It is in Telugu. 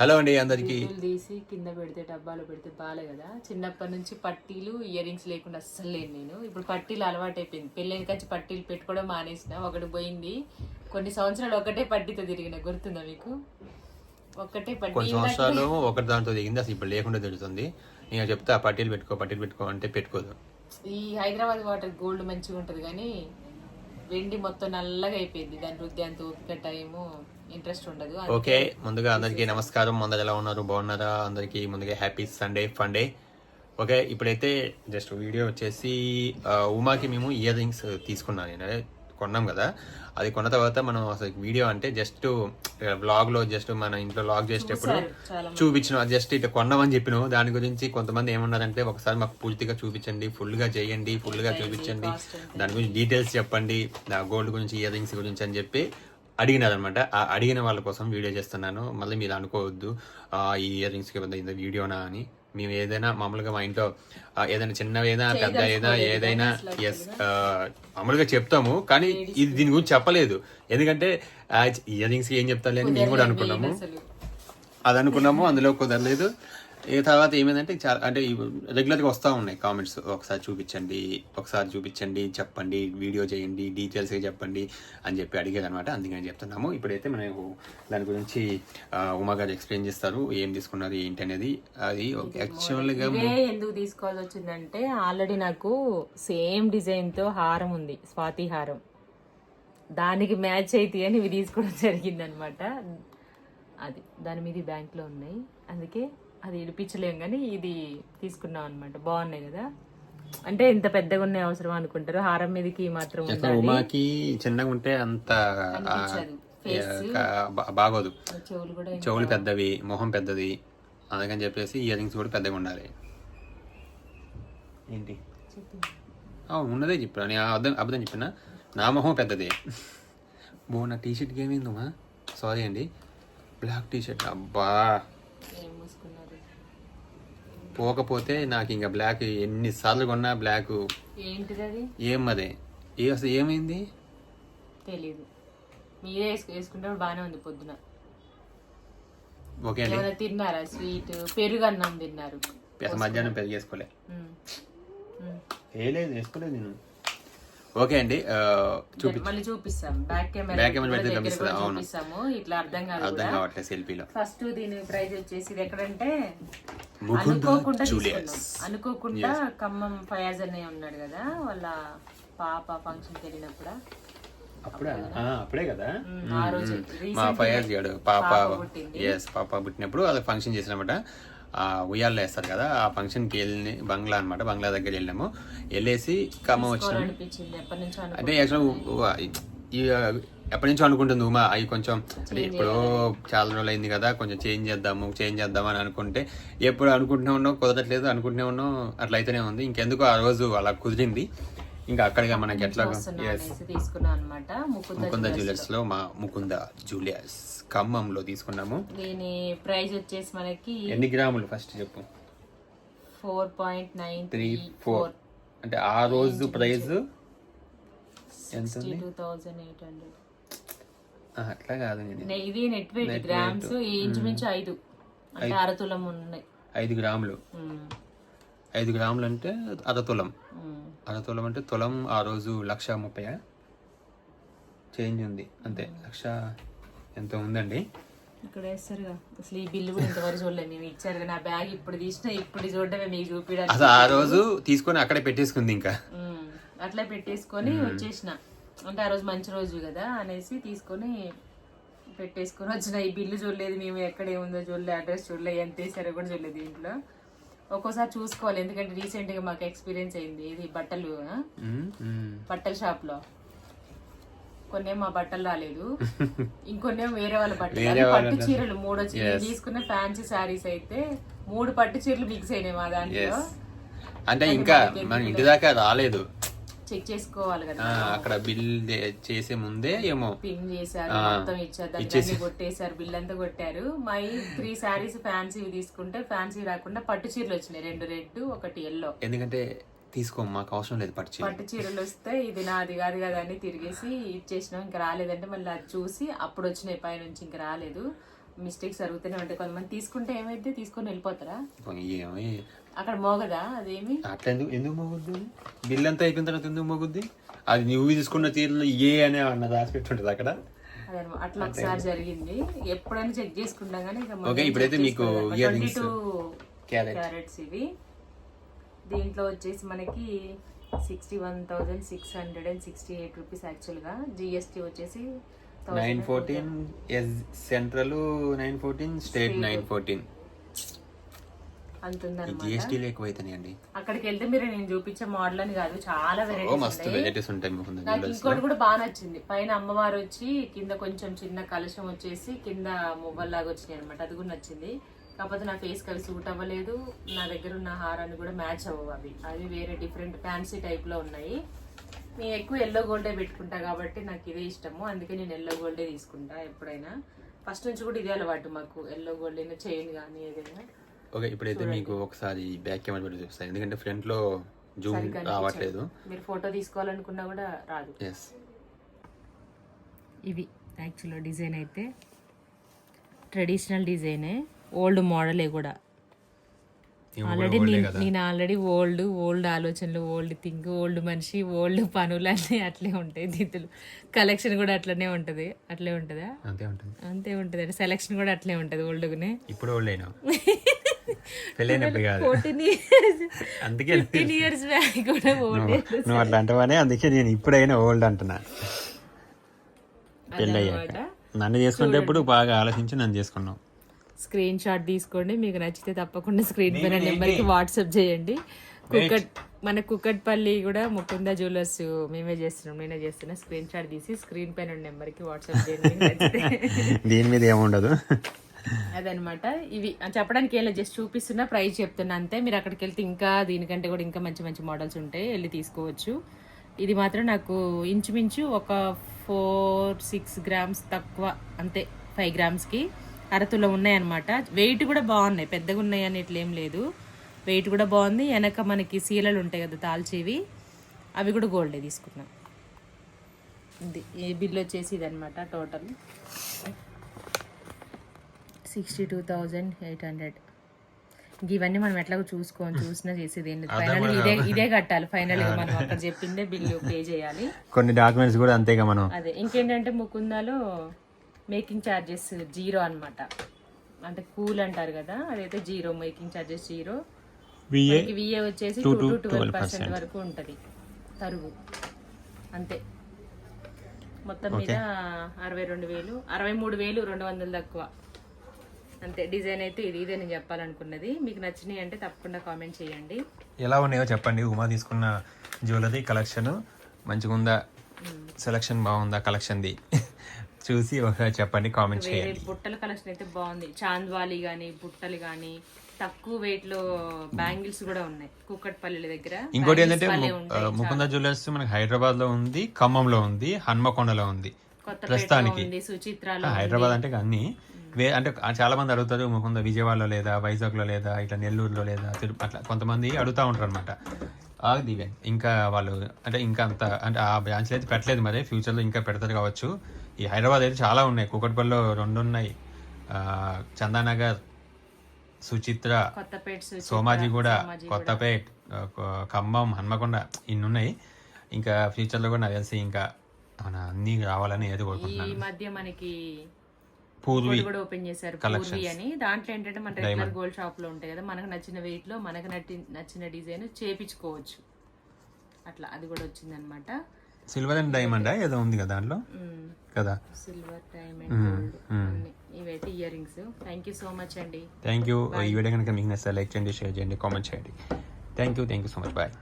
హలో అండి అందరికి. తీసి కింద పెడితే డబ్బాలో పెడితే బాలే కదా. చిన్నప్పటి నుంచి పట్టీలు ఇయర్ రింగ్స్ లేకుండా అస్సలు లేను నేను. ఇప్పుడు పట్టీలు అలవాటు అయిపోయింది పెళ్ళైన కంచి పట్టీలు పెట్టుకోవడం మానేసిన. ఒకటి పోయింది. కొన్ని సంవత్సరాలు ఒకటే పట్టీతో తిరిగిన. గుర్తుందా మీకు? ఒక్కటే పట్టీ. కొన్ని సంవత్సరాలు ఒకటి దాంతో దిగింది అసలు ఇప్పుడు లేకుండా తిరుగుతుంది నేను చెప్తా పట్టీలు పెట్టుకో పట్టీలు పెట్టుకో అంటే పెట్టుకోదు. ఈ హైదరాబాద్ వాటర్ గోల్డ్ మంచిగా ఉంటది కానీ వెండి మొత్తం నల్లగా అయిపోయింది. దాని రుద్ది అంత ఓపిక టైము. ఇంట్రెస్ట్ ఉండదు. ఓకే ముందుగా అందరికీ నమస్కారం. అందరు ఎలా ఉన్నారు? బాగున్నారా? అందరికీ ముందుగా హ్యాపీ సండే ఫండే ఓకే ఇప్పుడైతే జస్ట్ వీడియో వచ్చేసి ఉమాకి మేము ఇయర్ రింగ్స్ తీసుకున్నాను నేను. కొన్నాం కదా. అది కొన్న తర్వాత మనం అసలు వీడియో అంటే జస్ట్ వ్లాగ్లో జస్ట్ మన ఇంట్లో వ్లాగ్ చేసేటప్పుడు చూపించిన జస్ట్ ఇట్లా కొన్నామని చెప్పిన దాని గురించి కొంతమంది ఏమన్నారంటే ఒకసారి మాకు పూర్తిగా చూపించండి ఫుల్గా చేయండి ఫుల్గా చూపించండి. దాని గురించి డీటెయిల్స్ చెప్పండి గోల్డ్ గురించి ఇయర్ రింగ్స్ గురించి అని చెప్పి అడిగినారనమాట ఆ అడిగిన వాళ్ళ కోసం వీడియో చేస్తున్నాను. మళ్ళీ మీరు అనుకోవద్దు. ఆ, ఈ ఇయర్ రింగ్స్ ఇది వీడియోనా అని. మేము ఏదైనా మామూలుగా మా ఇంట్లో ఏదైనా చిన్నవేదైనా పెద్ద ఏదైనా ఏదైనా ఎస్ మామూలుగా చెప్తాము. కానీ ఇది దీని గురించి చెప్పలేదు. ఎందుకంటే ఇయర్ రింగ్స్ ఏం చెప్తాలి అని మేము కూడా అనుకున్నాము. అది అనుకున్నాము అందులో కుదరలేదు. ఈ తర్వాత ఏమైందంటే చాలా అంటే రెగ్యులర్గా వస్తూ ఉన్నాయి కామెంట్స్ ఒకసారి చూపించండి ఒకసారి చూపించండి చెప్పండి వీడియో చేయండి డీటెయిల్స్గా చెప్పండి అని చెప్పి అడిగేది అనమాట అందుకని చెప్తున్నాము. ఇప్పుడైతే మనకు దాని గురించి ఉమా గారు ఎక్స్ప్లెయిన్ చేస్తారు. ఏం తీసుకున్నారు ఏంటి అనేది. అది యాక్చువల్గా ఎందుకు తీసుకోవాల్సి వచ్చిందంటే ఆల్రెడీ నాకు సేమ్ డిజైన్తో హారం ఉంది స్వాతి హారం. దానికి మ్యాచ్ అయితే అని ఇవి తీసుకోవడం జరిగింది అనమాట అది దాని మీద బ్యాంక్లో ఉన్నాయి. అందుకే అది ఇడిపించలేం కానీ ఇది తీసుకున్నాం అనమాట బాగున్నాయి కదా. అంటే ఇంత పెద్దగా ఉన్నాయి అవసరం అనుకుంటారు? హారం మీదకి మాత్రం ఉండాలి. ఉమాకి చిన్నగా ఉంటే అంత బాగోదు. చెవులు కూడా చెవులు పెద్దవి మొహం పెద్దది అందుకని చెప్పేసి ఇయర్ రింగ్స్ కూడా పెద్దగా ఉండాలి. ఏంటి? అవును ఉన్నదే చెప్పిన. నేను అబద్ధం అబద్ధం చెప్పిన. నా మొహం పెద్దదే. బో నా టీ షర్ట్కి ఏమైందమ్మా సారీ అండి. బ్లాక్ టీ షర్ట్ అబ్బా పోకపోతే నాకు ఇంకా బ్లాక్ ఎన్నిసార్లు కొన్నా బ్లాక్ ఏం అదే? ఏ అసలు ఏమైంది? తెలీదు. మీరే వేసుకు వేసుకుంటే బాగానే ఉంది పొద్దున. ఓకే తిన్నారా? స్వీట్ పెరుగు అన్నం తిన్నారు. మధ్యాహ్నం పెరిగేసుకోలే ఉమ్. ఉమ్. ఏ లేదు వేసుకోలేదు నేను. ఓకే అండి మళ్ళీ చూపిస్తాం. బ్యాక్ కెమెరా పెడితే కనిపిస్తుందా? అవును. చూపిస్తాము. ఇట్లా అర్థం కాదు అర్థం కావట్లేదు సెల్ఫీలో. ఫస్ట్ దీని ప్రైస్ వచ్చేసి ఇది ఎక్కడంటే అనుకోకుండా అనుకోకుండా ఖమ్మం ఫయాజ్ అన్నయ్య ఉన్నాడు కదా వాళ్ళ పాప ఫంక్షన్కి వెళ్ళినప్పుడు? అప్పుడే? ఆ, అప్పుడే కదా? ఆ రోజు మా ఫయాజ్ గాడు పాప. ఎస్ పాప పుట్టినప్పుడు అది ఫంక్షన్ చేసినమాట. ఉయ్యాల్లో వేస్తారు కదా ఆ ఫంక్షన్కి వెళ్ళి బంగ్లా అన్నమాట బంగ్లా దగ్గర వెళ్ళాము. వెళ్ళేసి ఖమ్మం వచ్చినాము అంటే యాక్చువల్గా ఈ ఎప్పటి నుంచో అనుకుంటుంది ఉమా అవి కొంచెం అంటే ఎప్పుడో చాలా రోజులు అయింది కదా కొంచెం చేంజ్ చేద్దాము చేంజ్ చేద్దాం అని అనుకుంటే ఎప్పుడు అనుకుంటూనే ఉన్నాం కుదరట్లేదు అనుకుంటూనే ఉన్నాం అట్లా అయితేనే ఉంది. ఇంకెందుకు ఆ రోజు అలా కుదిరింది. ఇంకా అక్కడిగా మనకి ఎట్లా తీసుకున్నాం అనమాట ముకుంద జ్యువెలర్స్లో. మా ముకుంద జ్యువెలర్స్ ఖమ్మంలో తీసుకున్నాము. దీని ప్రైస్ వచ్చేసి మనకి ఎన్ని గ్రాములు ఫస్ట్ చెప్పు? Four point nine three four. అంటే ఆ రోజు ప్రైస్ ఎంత టూ థౌజండ్ ఎయిట్ హండ్రెడ్. అట్లా కాదు ఇది నెట్ వెయిట్ గ్రామ్స్ ఇంచుమించు ఐదు. అంటే అరతులం ఉన్నాయి. ఐదు గ్రాములు. ఐదు గ్రాములు అంటే అరతులం అరతులం అంటే తులం ఆ రోజు లక్ష ముప్పై చేంజ్ ఉంది. అంతే. లక్ష ఎంత ఉందండి? ఇక్కడ వేస్తారుగా అసలు ఈ బిల్లు కూడా ఇంతవరకు చూడలేదు. నేను ఇచ్చారు నా బ్యాగ్ ఇప్పుడు తీసిన ఇప్పుడు చూడడమే మీకు చూపించడానికి. అసలు ఆ రోజు తీసుకొని అక్కడే పెట్టేసుకుంది ఇంకా. అట్లా పెట్టేసుకొని వచ్చేసిన. అంటే ఆ రోజు మంచి రోజు కదా అనేసి తీసుకొని పెట్టేసుకొని వచ్చిన. ఈ బిల్లు చూడలేదు మేము ఎక్కడ ఏముందో చూడలేదు అడ్రస్ చూడలేదు ఎంత వేసారో కూడా చూడలేదు దీంట్లో ఒక్కోసారి చూసుకోవాలి ఎందుకంటే రీసెంట్గా మాకు ఎక్స్పీరియన్స్ అయింది. ఇది బట్టలు. బట్టల షాప్లో. కొన్నేం మా బట్టలు రాలేదు. ఇంకొన్నేం వేరే వాళ్ళ బట్టలు పట్టు చీరలు మూడు నేను తీసుకున్న ఫ్యాన్సీ శారీస్ అయితే మూడు పట్టు చీరలు మిక్స్ అయినాయి మా దాంట్లో. అంటే ఇంకా మన ఇంటి దాకా రాలేదు. చెక్ చేసుకోవాలి కదా. అక్కడ బిల్ చేసే ముందే ఏమో. పిన్ చేశారు మొత్తం ఇచ్చారు కొట్టేశారు బిల్ అంతా కొట్టారు. మా త్రీ శారీస్ ఫ్యాన్సీ తీసుకుంటే ఫ్యాన్సీ రాకుండా పట్టు చీరలు వచ్చినాయి రెండు రెడ్ ఒకటి ఎల్లో. ఎందుకంటే తీసుకో మాకు అవసరం లేదు పట్టు పట్టు చీరలు వస్తే ఇది నాది కాదు కదా అని తిరిగేసి ఇచ్చేసినాం ఇంకా రాలేదంటే మళ్ళీ అది చూసి అప్పుడు వచ్చినాయి పైనుంచి ఇంకా రాలేదు. మిస్టేక్స్ జరుగుతూనే ఉంటాయి. కొంతమంది తీసుకుంటే ఏమైతే తీసుకొని వెళ్ళిపోతారా? అక్కడ మోగదా అదేమి? అట్లా ఎందుకు ఎందుకు మోగుద్ది? బిల్ అంతా అయిపోయిన తర్వాత ఎందుకు మోగుద్ది? అది నువ్వు తీసుకున్న తీరులో ఏ అనే అన్న రాసి పెట్టుంటది అక్కడ. అట్లా ఒకసారి జరిగింది. ఎప్పుడైనా చెక్ చేసుకుంటాం కానీ ఓకే, ఇప్పుడైతే మీకు. క్యారెట్స్ ఇవి. దీంట్లో వచ్చేసి మనకి sixty one thousand six hundred and sixty eight rupees యాక్చువల్గా. జిఎస్టీ వచ్చేసి nine fourteen S central nine fourteen state nine fourteen. అంతుందన్నమాట. GST ఎక్కువైతున్నాయి అండి అక్కడికి వెళ్తే మీరు నేను చూపించే మోడల్ అని కాదు చాలా వెరైటీస్ మస్తు వెరైటీస్ ఉంటాయి నాకు ఇంకోటి కూడా బాగా నచ్చింది. పైన అమ్మవారు వచ్చి కింద కొంచెం చిన్న కలశం వచ్చేసి కింద మువ్వల్లాగా వచ్చినాయి అనమాట అది కూడా నచ్చింది. కాకపోతే నా ఫేస్ అవి సూట్ అవ్వలేదు. నా దగ్గర ఉన్న హారాన్ని కూడా మ్యాచ్ అవ్వవు అవి. అవి వేరే డిఫరెంట్ ఫ్యాన్సీ టైప్లో ఉన్నాయి. నేను ఎక్కువ ఎల్లో గోల్డే పెట్టుకుంటా కాబట్టి నాకు ఇదే ఇష్టము. అందుకే నేను ఎల్లో గోల్డే తీసుకుంటా ఎప్పుడైనా. ఫస్ట్ నుంచి కూడా ఇదే అలవాటు మాకు. ఎల్లో గోల్డ్ అయినా చైన్ కానీ ఏదైనా. ఓకే ఇప్పుడైతే మీకు ఒకసారి బ్యాక్ కెమెరా పెట్టి చూపిస్తాను ఎందుకంటే ఫ్రంట్లో జూమ్ రావట్లేదు. మీరు ఫోటో తీసుకోవాలనుకున్నా కూడా రాదు. ఎస్ ఇవి యాక్చువల్గా డిజైన్ అయితే ట్రెడిషనల్ డిజైనే ఓల్డ్ మోడలే కూడా. ఆల్రెడీ నేను ఆల్రెడీ ఓల్డ్ ఓల్డ్ ఆలోచనలు ఓల్డ్ థింక్ ఓల్డ్ మనిషి ఓల్డ్ పనులు అన్నీ అట్లే ఉంటాయి దిద్దులు కలెక్షన్ కూడా అట్లనే ఉంటుంది. అట్లే ఉంటుందా? అంతే ఉంటుంది. అంతే ఉంటుంది. అంటే సెలెక్షన్ కూడా అట్లే ఉంటుంది ఓల్డ్గానే ఇప్పుడు ఓల్డ్ అయినా అందుకే ఇయర్స్ బ్యాక్ కూడా ఓల్డ్ నువ్వు అట్లా అంటావనే అందుకే నేను ఇప్పుడైనా ఓల్డ్ అంటున్నా. పెళ్ళయ్యాక నన్ను చేసుకునేటప్పుడు బాగా ఆలోచించి నన్ను చేసుకున్నావు. స్క్రీన్ షాట్ తీసుకోండి. మీకు నచ్చితే తప్పకుండా స్క్రీన్ పైన నెంబర్కి వాట్సాప్ చేయండి. కుక్కట్ మన కుక్కట్పల్లి కూడా ముకుంద జ్యువెలర్స్ మేమే చేస్తున్నాం. నేనే చేస్తున్నా. స్క్రీన్ షాట్ తీసి స్క్రీన్ పైన నెంబర్కి వాట్సాప్ చేయండి. దీని మీద ఏముండదు అదనమాట ఇవి చెప్పడానికి ఏం లేదు. జస్ట్ చూపిస్తున్నా. ప్రైస్ చెప్తున్నా. అంతే. మీరు అక్కడికి వెళ్తే ఇంకా దీనికంటే కూడా ఇంకా మంచి మంచి మోడల్స్ ఉంటాయి. వెళ్ళి తీసుకోవచ్చు. ఇది మాత్రం నాకు ఇంచుమించు ఒక ఫోర్ సిక్స్ గ్రామ్స్ తక్కువ. అంతే. ఫైవ్ గ్రామ్స్కి. అరతులో ఉన్నాయన్నమాట. వెయిట్ కూడా బాగున్నాయి. పెద్దగా ఉన్నాయి అని ఇట్లా ఏం లేదు. వెయిట్ కూడా బాగుంది. వెనక మనకి సీలలు ఉంటాయి కదా తాల్చేవి. అవి కూడా గోల్డే తీసుకున్నాం. ఇది ఈ బిల్ వచ్చేసి ఇదనమాట total sixty two thousand eight hundred ఇవన్నీ మనం ఎట్లాగో చూసుకోని చూసినా చేసేది ఏం లేదు. ఫైనల్ ఇదే ఇదే కట్టాలి. ఫైనల్గా మనం అక్కడ చెప్పిందే బిల్లు పే చేయాలి. కొన్ని డాక్యుమెంట్స్ కూడా అంతేగా మనం. అదే. ఇంకేంటంటే ముకుందాలో మేకింగ్ ఛార్జెస్ జీరో అన్నమాట. అంటే కూల్ అంటారు కదా అదైతే zero making charges zero. VA వచ్చేసి టూ టు ట్వెల్వ్ పర్సెంట్ వరకు ఉంటది తరుగు అంతే. మొత్తం మీద అరవై రెండు వేలు అరవై మూడు వేలు రెండు వందలు తక్కువ. అంతే డిజైన్ అయితే ఇది ఇదే నేను చెప్పాలనుకున్నది. మీకు నచ్చినాయి అంటే తప్పకుండా కామెంట్ చేయండి. ఎలా ఉన్నాయో చెప్పండి. ఉమా తీసుకున్న జ్యువెలరీ కలెక్షన్ మంచిగా ఉందా సెలక్షన్ బాగుందా? కలెక్షన్ది. చూసి ఒకసారి చెప్పండి కామెంట్ చేయండి. బుట్టల కలెక్షన్ అయితే బాగుంది. చాంద్వాలి కానీ బుట్టలు కానీ తక్కువ వెయిట్లో బ్యాంగిల్స్ కూడా ఉన్నాయి. కుక్కట్పల్లి దగ్గర ఇంకోటి ఏంటంటే ముకుంద జ్యువెలర్స్ మనకి హైదరాబాద్లో ఉంది ఖమ్మంలో ఉంది హన్మకొండలో ఉంది. ప్రస్తుతానికి హైదరాబాద్ అంటే అన్ని అంటే చాలా మంది అడుగుతారు ముకుంద విజయవాడలో లేదా వైజాగ్లో లేదా ఇట్లా నెల్లూరులో లేదా అట్లా కొంతమంది అడుగుతా ఉంటారు అనమాట దివే ఇంకా వాళ్ళు అంటే ఇంకా అంత అంటే ఆ బ్రాంచ్లు అయితే పెట్టలేదు మరి ఫ్యూచర్లో ఇంకా పెడతారు కావచ్చు. ఈ హైదరాబాద్ అయితే చాలా ఉన్నాయి. కూకట్పల్లిలో రెండు ఉన్నాయి. చందానగర్ సుచిత్ర సోమాజిగూడ సోమాజిగూడ. కొత్తపేట్ ఖమ్మం హన్మకొండ ఇన్ని ఉన్నాయి. ఇంకా ఫ్యూచర్లో కూడా నాకు తెలిసి ఇంకా మన అన్ని రావాలని ఏదో ఈ కోరుకుంటున్నాను మధ్య మనకి పూర్వి కూడా ఓపెన్ చేశారు పూర్వి అని. దాంట్లో ఏంటంటే మన రెగ్యులర్ గోల్డ్ షాప్లో ఉంటాయి కదా మనకు నచ్చిన వెయిట్లో మనకు నచ్చిన డిజైన్ చేపించుకోవచ్చు. అట్లా అది కూడా వచ్చింది అనమాట సిల్వర్ అండ్ డైమండ్ ఏదో ఉంది కదా దాంట్లో? కదా? సిల్వర్ డైమండ్ ఇవైతే ear rings thank you so much అండి థ్యాంక్ యూ ఈ వీడియో కనుక మీకు నచ్చితే లైక్ చేయండి షేర్ చేయండి కామెంట్ చేయండి. Thank you thank you so much bye